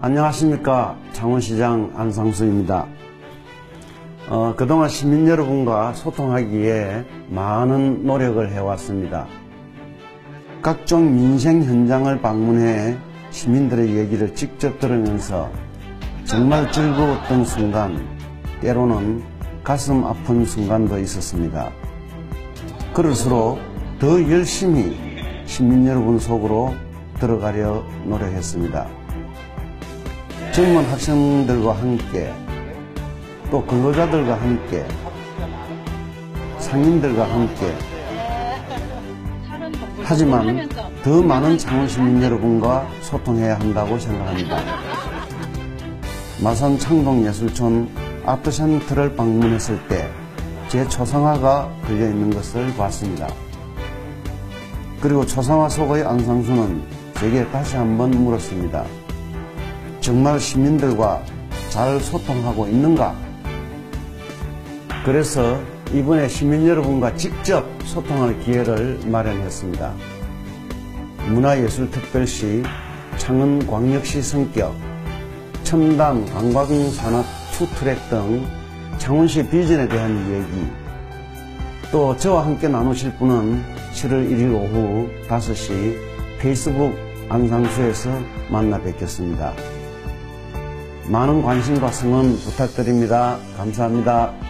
안녕하십니까 창원시장 안상수입니다. 어, 그동안 시민 여러분과 소통하기 위해 많은 노력을 해왔습니다. 각종 민생 현장을 방문해 시민들의 얘기를 직접 들으면서 정말 즐거웠던 순간, 때로는 가슴 아픈 순간도 있었습니다. 그럴수록 더 열심히 시민 여러분 속으로 들어가려 노력했습니다. 젊은 학생들과 함께 또 근로자들과 함께 상인들과 함께 하지만 더 많은 창원 시민 여러분과 소통해야 한다고 생각합니다. 마산 창동예술촌 아트센터를 방문했을 때 제 초상화가 걸려 있는 것을 봤습니다. 그리고 초상화 속의 안상수는 제게 다시 한번 물었습니다. 정말 시민들과 잘 소통하고 있는가? 그래서 이번에 시민 여러분과 직접 소통할 기회를 마련했습니다. 문화예술특별시, 창원광역시 성격, 첨단 관광산업 투트랙 등 창원시 비전에 대한 이야기, 또 저와 함께 나누실 분은 7월 1일 오후 5시 페이스북 안상수에서 만나 뵙겠습니다. 많은 관심과 성원 부탁드립니다. 감사합니다.